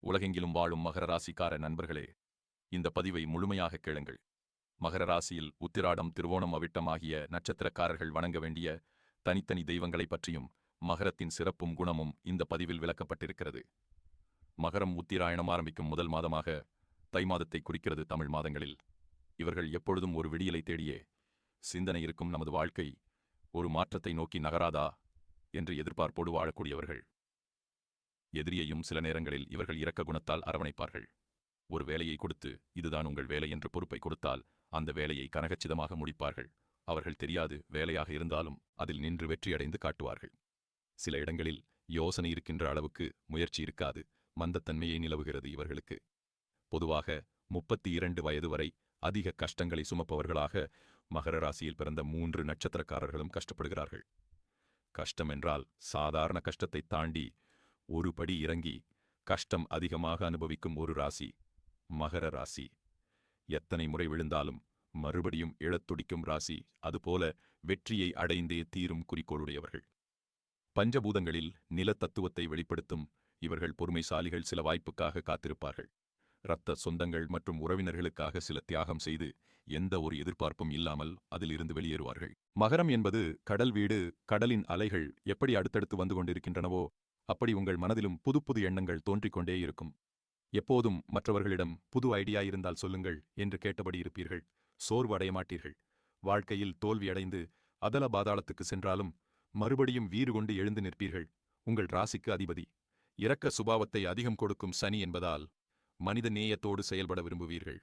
உலகெங்கிலும் வாழும் மகர ராசிக்கார நண்பர்களே இந்த பதிவை முழுமையாக கேளுங்கள். மகர ராசியில் உத்திராடம் திருவோணம் அவிட்டம் ஆகிய நட்சத்திரக்காரர்கள் வணங்க வேண்டிய தனித்தனி தெய்வங்களைப் பற்றியும் மகரத்தின் சிறப்பும் குணமும் இந்த பதிவில் விளக்கப்பட்டிருக்கிறது. மகரம் உத்திராயணம் ஆரம்பிக்கும் முதல் மாதமாக தை மாதத்தை குறிக்கிறது தமிழ் மாதங்களில். இவர்கள் எப்பொழுதும் ஒரு விடியலை தேடியே சிந்தனை இருக்கும் நமது வாழ்க்கை ஒரு மாற்றத்தை நோக்கி நகராதா என்று எதிர்பார்ப்போடு வாழக்கூடியவர்கள். எதிரியையும் சில நேரங்களில் இவர்கள் இரக்க குணத்தால் அரவணைப்பார்கள். ஒரு வேலையை கொடுத்து இதுதான் உங்கள் வேலை என்று பொறுப்பை கொடுத்தால் அந்த வேலையை கனகச்சிதமாக முடிப்பார்கள். அவர்கள் தெரியாது வேலையாக இருந்தாலும் அதில் நின்று வெற்றியடைந்து காட்டுவார்கள். சில இடங்களில் யோசனை இருக்கின்ற அளவுக்கு முயற்சி இருக்காது மந்தத்தன்மையை நிலவுகிறது இவர்களுக்கு. பொதுவாக முப்பத்தி இரண்டு வயது வரை அதிக கஷ்டங்களை சுமப்பவர்களாக மகர ராசியில் பிறந்த மூன்று நட்சத்திரக்காரர்களும் கஷ்டப்படுகிறார்கள். கஷ்டம் என்றால் சாதாரண கஷ்டத்தை தாண்டி ஒரு படி இறங்கி கஷ்டம் அதிகமாக அனுபவிக்கும் ஒரு ராசி மகர ராசி. எத்தனை முறை விழுந்தாலும் மறுபடியும் இழத்துடிக்கும் ராசி அதுபோல வெற்றியை அடைந்தே தீரும் குறிக்கோளுடையவர்கள். பஞ்சபூதங்களில் நிலத்தத்துவத்தை வெளிப்படுத்தும் இவர்கள் பொறுமைசாலிகள் சில வாய்ப்புக்காக காத்திருப்பார்கள். இரத்த சொந்தங்கள் மற்றும் உறவினர்களுக்காக சில தியாகம் செய்து எந்த ஒரு எதிர்பார்ப்பும் இல்லாமல் அதிலிருந்து வெளியேறுவார்கள். மகரம் என்பது கடல் வீடு கடலின் அலைகள் எப்படி அடுத்தடுத்து வந்து கொண்டிருக்கின்றனவோ அப்படி உங்கள் மனதிலும் புது புது எண்ணங்கள் தோன்றிக்கொண்டே இருக்கும். எப்போதும் மற்றவர்களிடம் புது ஐடியா இருந்தால் சொல்லுங்கள் என்று கேட்டபடி இருப்பீர்கள். சோர்வு அடைய மாட்டீர்கள். வாழ்க்கையில் தோல்வியடைந்து அதல பாதாளத்துக்கு சென்றாலும் மறுபடியும் வீறு கொண்டு எழுந்து நிற்பீர்கள். உங்கள் ராசிக்கு அதிபதி. இரக்க சுபாவத்தை அதிகம் கொடுக்கும் சனி என்பதால் மனித நேயத்தோடு செயல்பட விரும்புவீர்கள்.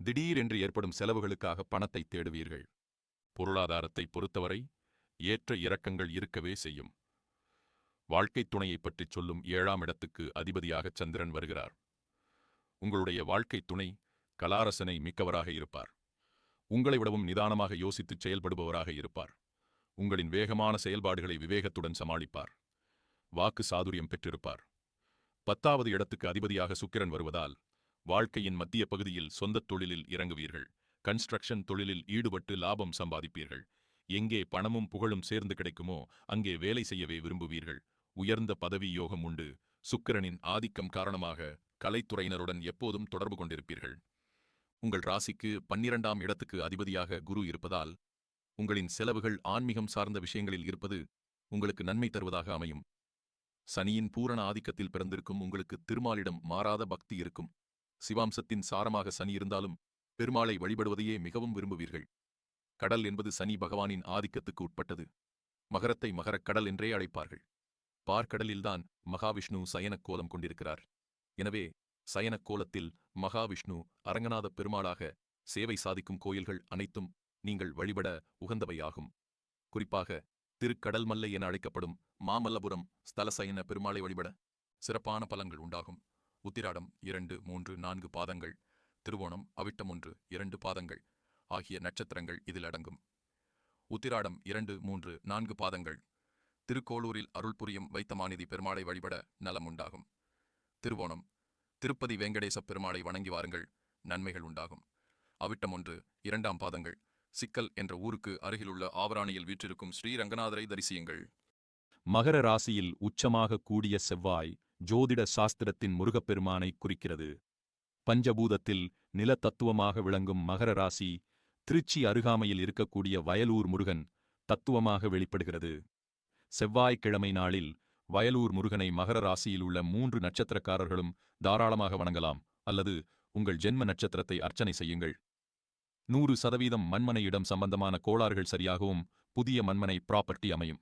திடீரென்று ஏற்படும் செலவுகளுக்காக பணத்தை தேடுவீர்கள். பொருளாதாரத்தை பொறுத்தவரை ஏற்ற இறக்கங்கள் இருக்கவே செய்யும். வாழ்க்கைத் துணையைப் பற்றிச் சொல்லும் ஏழாம் இடத்துக்கு அதிபதியாக சந்திரன் வருகிறார். உங்களுடைய வாழ்க்கைத் துணை கலாரசனை மிக்கவராக இருப்பார். உங்களை விடவும் நிதானமாக யோசித்துச் செயல்படுபவராக இருப்பார். உங்களின் வேகமான செயல்பாடுகளை விவேகத்துடன் சமாளிப்பார். வாக்கு சாதுரியம் பெற்றிருப்பார். பத்தாவது இடத்துக்கு அதிபதியாக சுக்கிரன் வருவதால் வாழ்க்கையின் மத்திய பகுதியில் சொந்தத் தொழிலில் இறங்குவீர்கள். கன்ஸ்ட்ரக்ஷன் தொழிலில் ஈடுபட்டு லாபம் சம்பாதிப்பீர்கள். எங்கே பணமும் புகழும் சேர்ந்து கிடைக்குமோ அங்கே வேலை செய்யவே விரும்புவீர்கள். உயர்ந்த பதவி யோகம் உண்டு. சுக்கிரனின் ஆதிக்கம் காரணமாக கலைத்துறையினருடன் எப்போதும் தொடர்பு கொண்டிருப்பீர்கள். உங்கள் ராசிக்கு பன்னிரண்டாம் இடத்துக்கு அதிபதியாக குரு இருப்பதால் உங்களின் செலவுகள் ஆன்மீகம் சார்ந்த விஷயங்களில் இருப்பது உங்களுக்கு நன்மை தருவதாக அமையும். சனியின் பூரண ஆதிக்கத்தில் பிறந்திருக்கும் உங்களுக்கு திருமாலிடம் மாறாத பக்தி இருக்கும். சிவாம்சத்தின் சாரமாக சனி இருந்தாலும் பெருமாளை வழிபடுவதையே மிகவும் விரும்புவீர்கள். கடல் என்பது சனி பகவானின் ஆதிக்கத்துக்கு உட்பட்டது. மகரத்தை மகரக் கடல் என்றே அழைப்பார்கள். பார்க்கடலில்தான் மகாவிஷ்ணு சயனக் கோலம் கொண்டிருக்கிறார். எனவே சயனக் கோலத்தில் மகாவிஷ்ணு அரங்கநாத பெருமாளாக சேவை சாதிக்கும் கோயில்கள் அனைத்தும் நீங்கள் வழிபட உகந்தவையாகும். குறிப்பாக திருக்கடல் மல்லை என அழைக்கப்படும் மாமல்லபுரம் ஸ்தலசயன பெருமாளை வழிபட சிறப்பான பலன்கள் உண்டாகும். உத்திராடம் இரண்டு மூன்று நான்கு பாதங்கள் திருவோணம் அவிட்டம் ஒன்று இரண்டு பாதங்கள் ஆகிய நட்சத்திரங்கள் இதில் அடங்கும். உத்திராடம் இரண்டு மூன்று நான்கு பாதங்கள் திருக்கோளூரில் அருள் புரியும் வைத்தமாநிதி பெருமாளை வழிபட நலம் உண்டாகும். திருவோணம். திருப்பதி வெங்கடேச பெருமாளை வணங்கி வாருங்கள். நன்மைகள் உண்டாகும். அவிட்டம் ஒன்று இரண்டாம் பாதங்கள். சிக்கல் என்ற ஊருக்கு அருகிலுள்ள ஆவராணியில் வீற்றிருக்கும் ஸ்ரீரங்கநாதரை தரிசியுங்கள். மகர ராசியில் உச்சமாக கூடிய செவ்வாய் ஜோதிட சாஸ்திரத்தின் முருகப்பெருமானை குறிக்கிறது. பஞ்சபூதத்தில் நிலத்தத்துவமாக விளங்கும் மகர ராசி திருச்சி அருகாமையில் இருக்கக்கூடிய வயலூர் முருகன் தத்துவமாக வெளிப்படுகிறது. செவ்வாய்க்கிழமை நாளில் வயலூர் முருகனை மகர ராசியில் உள்ள மூன்று நட்சத்திரக்காரர்களும் தாராளமாக வணங்கலாம் அல்லது உங்கள் ஜென்ம நட்சத்திரத்தை அர்ச்சனை செய்யுங்கள். நூறு சதவீதம் மண்மனையிடம் சம்பந்தமான கோளாறுகள் சரியாகவும் புதிய மண்மனை ப்ராப்பர்ட்டி அமையும்.